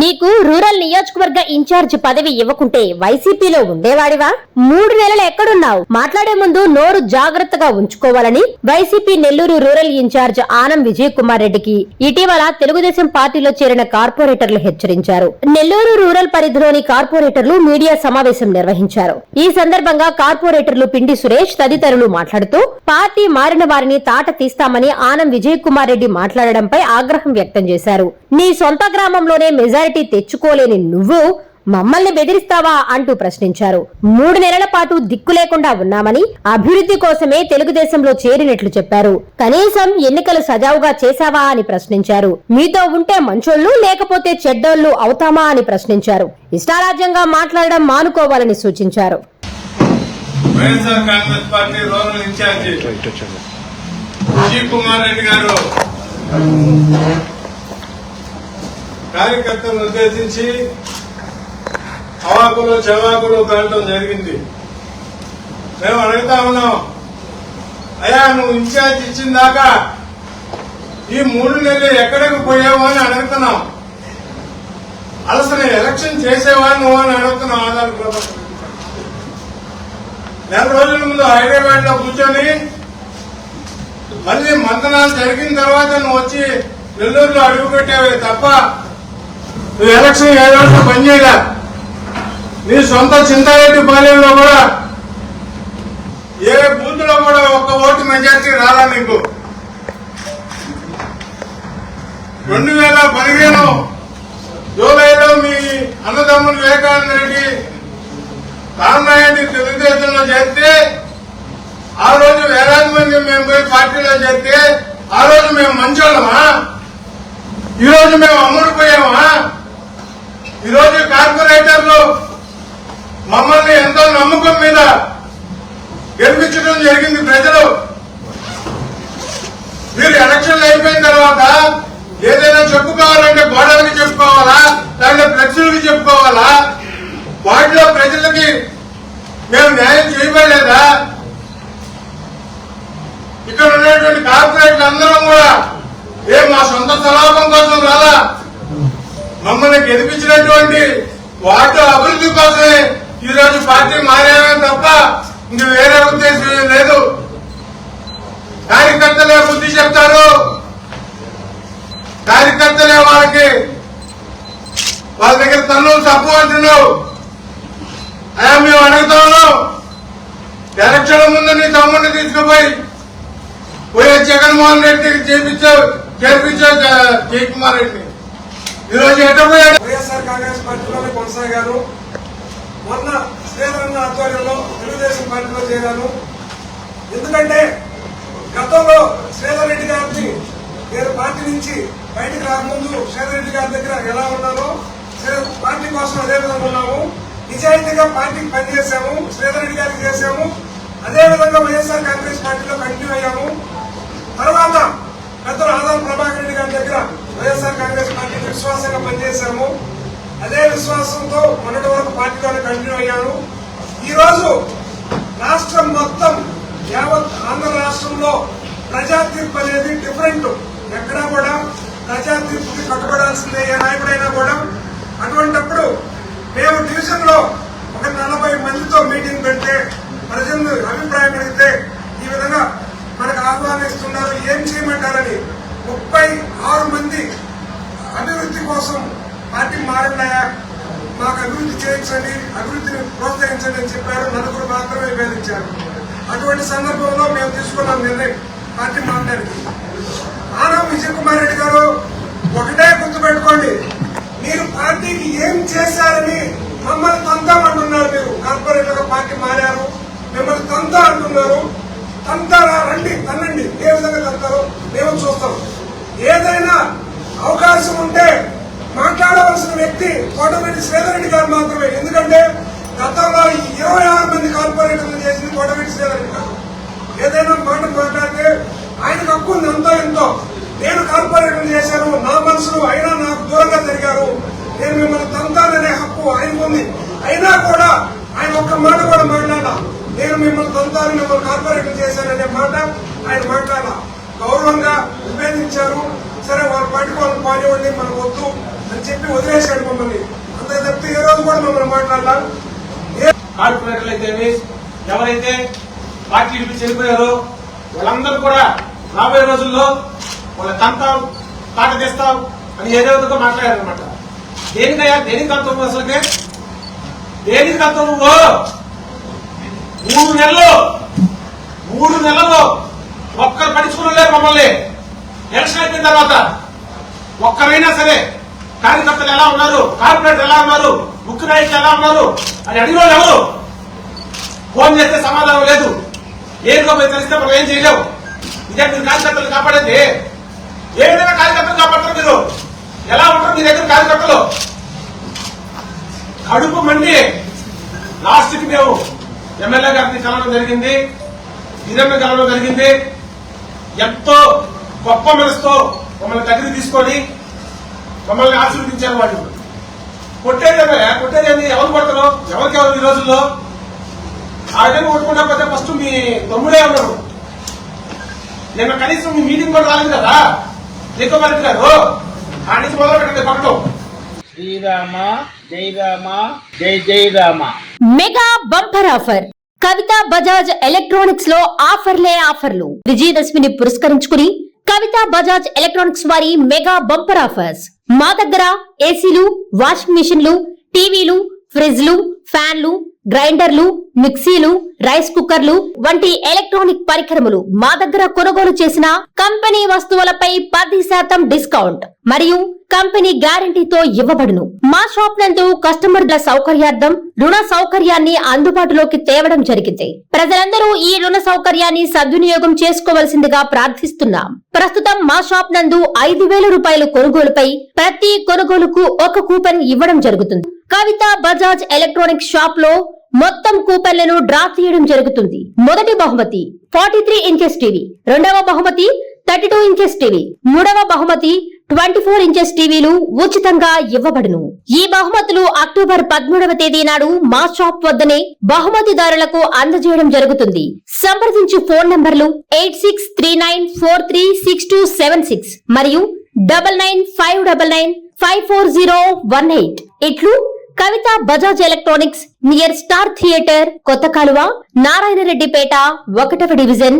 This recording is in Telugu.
నీకు రూరల్ నియోజకవర్గ ఇన్ఛార్జ్ పదవి ఇవ్వకుంటే వైసీపీలో ఉండేవాడివా? మూడు నెలలు ఎక్కడున్నావు? మాట్లాడే ముందు నోరు జాగ్రత్తగా ఉంచుకోవాలని వైసీపీ నెల్లూరు రూరల్ ఇన్ఛార్జ్ ఆనం విజయ్ కుమార్ రెడ్డికి ఇటీవల తెలుగుదేశం పార్టీలో చేరిన కార్పొరేటర్లు హెచ్చరించారు. నెల్లూరు రూరల్ పరిధిలోని కార్పొరేటర్లు మీడియా సమావేశం నిర్వహించారు. ఈ సందర్భంగా కార్పొరేటర్లు పిండి సురేష్ తదితరులు మాట్లాడుతూ పార్టీ మారిన వారిని తాట తీస్తామని ఆనం విజయ్ కుమార్ రెడ్డి మాట్లాడడంపై ఆగ్రహం వ్యక్తం చేశారు. నీ సొంత గ్రామంలోనే మెజారిటీ తెచ్చుకోలేని నువ్వు మమ్మల్ని బెదిరిస్తావా అంటూ ప్రశ్నించారు. మూడు నెలల పాటు దిక్కు లేకుండా ఉన్నామని అభివృద్ధి కోసమే తెలుగుదేశంలో చేరినట్లు చెప్పారు. కనీసం ఎన్నికలు సజావుగా చేశావా అని ప్రశ్నించారు. మీతో ఉంటే మంచోళ్ళు లేకపోతే చెడ్డోళ్ళు అవుతామా అని ప్రశ్నించారు. ఇష్టారాజ్యంగా మాట్లాడడం మానుకోవాలని సూచించారు. YSR Congress party rural in-charge. Vijay Kumar Reddy garu. కార్యకర్తలను ఉద్దేశించి అవాకులు చవాకులు కావటం జరిగింది. మేము అడుగుతా ఉన్నాం అయ్యా నువ్వు ఇన్ఛార్జ్ ఇచ్చిన దాకా ఈ మూడు నెలలు ఎక్కడికి పోయావు అని అడుగుతున్నాం. అసలు ఎలక్షన్ చేసేవా నువ్వు అని అడుగుతున్నాం ఆధార్ నెల రోజుల ముందు హైదరాబాద్లో కూర్చొని మళ్ళీ మంతనాలు జరిగిన తర్వాత నువ్వు వచ్చి నెల్లూరులో అడుగు పెట్టావే తప్ప నువ్వు ఎలక్షన్ ఏ పని పనిచేయలే నీ సొంత చింతారెడ్డి పాలెంలో కూడా ఏ బూత్లో కూడా ఒక్క ఓటు మెజార్టీ రాలా నీకు? రెండు వేల పదిహేను జూలైలో మీ అన్నదమ్ములు వివేకానంద రెడ్డి రామనాయుడిని తెలుగుదేశంలో చేస్తే ఆ రోజు వేలాది మంది మేము పోయి పార్టీలో చేస్తే ఆ రోజు మేము మంచోళ్ళమా? ఈ రోజు మేము అమ్ముడుపోయామా? ఈ రోజు కార్పొరేటర్లు మమ్మల్ని ఎంతో నమ్మకం మీద గెలిపించడం జరిగింది ప్రజలు. మీరు ఎలక్షన్లు అయిపోయిన తర్వాత ఏదైనా చెప్పుకోవాలంటే గోడలకి చెప్పుకోవాలా లేదంటే ఫ్లెక్సీలకి చెప్పుకోవాలా? వాటిలో ప్రజలకి మేము న్యాయం చేయబడలేదా? ఇక్కడ ఉన్నటువంటి కార్పొరేట్లు అందరం కూడా ఏ మా సొంత స్వలాభం కోసం మమ్మల్ని గెలిపించినటువంటి వార్డు అభివృద్ధి కోసమే ఈ రోజు పార్టీ మారామే తప్ప ఇంక వేరే ఉద్దేశం లేదు. కార్యకర్తలే బుద్ధి చెప్తారు. కార్యకర్తలే వాళ్ళకి వాళ్ళ దగ్గర తన్నులు తప్పు అంటున్నావు అయ్యా మేము అడుగుతా ఉన్నాం. ఎలక్షన్ ముందు నీ తమ్ముడిని తీసుకుపోయి వైఎస్ జగన్మోహన్ రెడ్డికి చేపించావు చేర్పించావు జయకుమార్ రెడ్డిని. ఈరోజు వైఎస్ఆర్ కాంగ్రెస్ పార్టీలోనే కొనసాగాను మొన్న శ్రీధరన్న ఆధ్వర్యంలో తెలుగుదేశం పార్టీలో చేరాను ఎందుకంటే గతంలో శ్రీధర్ రెడ్డి గారిని నేను పార్టీ నుంచి బయటకు రాకముందు శ్రీధర్ రెడ్డి గారి దగ్గర ఎలా ఉన్నానో పార్టీ కోసం అదే విధంగా ఉన్నాము. నిజాయితీగా పార్టీకి పనిచేశాము శ్రీధర్ రెడ్డి గారికి చేశాము. అదే విధంగా వైఎస్ఆర్ కాంగ్రెస్ పార్టీలో కంటిన్యూ అయ్యాము. తర్వాత పెద్దలు ప్రభాకర్ రెడ్డి గారి దగ్గర వైఎస్ఆర్ కాంగ్రెస్ పార్టీకి విశ్వాసంగా పనిచేశాము. అదే విశ్వాసంతో మొన్నటి వరకు పార్టీలోనే కంటిన్యూ అయ్యాను. ఈ రోజు రాష్ట్రం మొత్తం యావత్ ఆంధ్ర రాష్ట్రంలో ప్రజా తీర్పు అనేది డిఫరెంట్ ఎక్కడా కూడా ప్రజా తీర్పుకి కట్టుబడాల్సిందే ఏ నాయకుడైనా కూడా అటువంటప్పుడు మేము డివిజన్లో ఒక నలభై మందితో మీటింగ్ పెడితే ప్రజలు అభిప్రాయం అడిగితే ఈ విధంగా మనకు ఆహ్వానిస్తున్నారు ఏం చేయమంటారని ముప్పై ఆరు మంది అభివృద్ధి కోసం పార్టీ మారన్నాయా మాకు అభివృద్ధి అభివృద్ధిని ప్రోత్సహించండి అని చెప్పారు. నలుగురు మాత్రమే వేధించారు. అటువంటి సందర్భంలో మేము తీసుకున్నాం నిర్ణయం. పార్టీ మాట్లాడింది ఆనం విజయ్ కుమార్ రెడ్డి గారు ఒకటే గుర్తుపెట్టుకోండి. మీరు పార్టీకి ఏం చేశారని మమ్మల్ని తంతా అంటున్నారు మీరు. కార్పొరేట్లుగా పార్టీ మారారు. మిమ్మల్ని తంతా అంటున్నారు. తంతారా రండి తనండి ఏ విధంగా తంతారో మేము చూస్తాం. ఏదైనా అవకాశం ఉంటే వ్యక్తి కోటమిరెడ్డి శ్రీధరెడ్డి గారు మాత్రమే. ఎందుకంటే గతంలో ఇరవై ఆరు మంది కార్పొరేటర్లు చేసింది కోటమిరెడ్డి శ్రీధరెడ్డి గారు. ఏదైనా మాట మాట్లాడితే ఆయనకు హక్కు ఉంది ఎంతో ఎంతో. నేను కార్పొరేటర్లు చేశాను నా మనసులో అయినా నాకు దూరంగా జరిగారు. నేను మిమ్మల్ని తంతాననే హక్కు ఆయనకు ఉంది. అయినా కూడా ఆయన ఒక్క మాట కూడా మాట్లాడా నేను మిమ్మల్ని తంతాను మిమ్మల్ని కార్పొరేటర్లు చేశాననే మాట ఆయన మాట్లాడా గౌరవంగా విభేదించారు సరే వాళ్ళ పాటికి వాళ్ళు పానివ్వండి మనకు వద్దు. అని చెప్పి వదిలేశాడు మమ్మల్ని. అంత తప్పితే ఏ రోజు కూడా మమ్మల్ని మాట్లాడాల? కార్పొరేటర్లు అయితేవి ఎవరైతే పార్టీ విడిపి చనిపోయారో వాళ్ళందరూ కూడా రాబోయే రోజుల్లో వాళ్ళ తంతాం తాట తీస్తాం అని ఏదో విధంగా మాట్లాడారనమాట దేనికయ్యా? దేనికి తంతం అసలుకే? దేనికి తంతం నువ్వు? మూడు నెలలు మూడు నెలలు ఒక్కరు పట్టించుకోలేరు మమ్మల్ని. ఎలక్షన్ అయిపోయిన తర్వాత ఒక్కరైనా సరే కార్యకర్తలు ఎలా ఉన్నారు? కార్పొరేట్ ఎలా ఉన్నారు? ముఖ్య నాయకులు ఎలా ఉన్నారు? అని అడిగిన వాళ్ళు ఎవరు? ఫోన్ చేస్తే సమాధానం లేదు. ఏదో పోయి తెలిస్తే మనం ఏం చేయలేవు ఇదే మీరు కార్యకర్తలు కాపాడండి. ఏ విధంగా కార్యకర్తలు కాపాడతారు మీరు? ఎలా ఉంటారు మీ దగ్గర కార్యకర్తలు? కడుపు మండి లాస్ట్కి మేము ఎమ్మెల్యే గారిని కలవడం జరిగింది. వీరమ్మ కలవడం జరిగింది. ఎంతో గొప్ప మనసుతో మమ్మల్ని దగ్గరికి తీసుకొని మమ్మల్ని ఆశీర్వదించారు వాళ్ళు. కొట్టేదేమే కొట్టేదేంది ఎవరు కొడతారు? ఎవరికి ఎవరు ఈ రోజుల్లో? ఆ విధంగా కొట్టుకున్నప్పుడు ఫస్ట్ మీ తమ్ముడే ఉన్నారు నిన్న కనీసం మీ మీటింగ్ కూడా రాలేదు కదా? లింగమరెడ్డి గారు ఆ నుంచి మొదలు పెట్టండి కొట్టడం శ్రీరామ జై రామ జై జై Rama. Mega bumper offer. Kavitha Bajaj ఎలక్ట్రానిక్స్లో ఆఫర్లే ఆఫర్లు. విజయదశమిని పురస్కరించుకుని కవిత బజాజ్ ఎలక్ట్రానిక్స్ వారి మెగా బంపర్ ఆఫర్స్. మా దగ్గర ఏసీలు వాషింగ్ మిషన్లు టీవీలు ఫ్రిడ్జ్లు ఫ్యాన్లు గ్రైండర్లు మిక్సీలు రైస్ కుక్కర్లు వంటి ఎలక్ట్రానిక్ పరికరములు మా దగ్గర కొనుగోలు చేసిన కంపెనీ వస్తువులపై పది శాతం డిస్కౌంట్. మరియు కంపెనీ గ్యారంటీతో ఇవ్వబడును. మా షాప్ నందు కస్టమర్ల సౌకర్యార్థం రుణ సౌకర్యాన్ని అందుబాటులోకి తేవడం జరిగింది. ప్రజలందరూ ఈ రుణ సౌకర్యాన్ని సద్వినియోగం చేసుకోవలసిందిగా ప్రార్థిస్తున్నాం. ప్రస్తుతం మా షాప్ నందు ఐదు వేల రూపాయల కొనుగోలుపై ప్రతి కొనుగోలుకు ఒక కూపన్ ఇవ్వడం జరుగుతుంది. కవిత బజాజ్ ఎలక్ట్రానిక్ షాప్లో మొత్తం కూపన్లను డ్రా తీయడం జరుగుతుంది. మొదటి బహుమతి ఫార్టీ త్రీ ఇంచెస్ టీవీ. రెండవ బహుమతి థర్టీ టూ ఇంచెస్ టీవీ. మూడవ బహుమతి ట్వంటీ ఫోర్ ఇంచెస్ టీవీలు ఉచితంగా ఇవ్వబడును. ఈ బహుమతులు అక్టోబర్ పదమూడవ తేదీ నాడు మా షాప్ వద్దనే బహుమతిదారులకు అందజేయడం జరుగుతుంది. సంప్రదించు ఫోన్ నంబర్లు eight six three nine four three six two seven six మరియు double nine five double nine five four zero one eight. ఇట్లు Kavitha Bajaj electronics near star theatre కొత్త కాలువ నారాయణరెడ్డిపేట ఒకటవ డివిజన్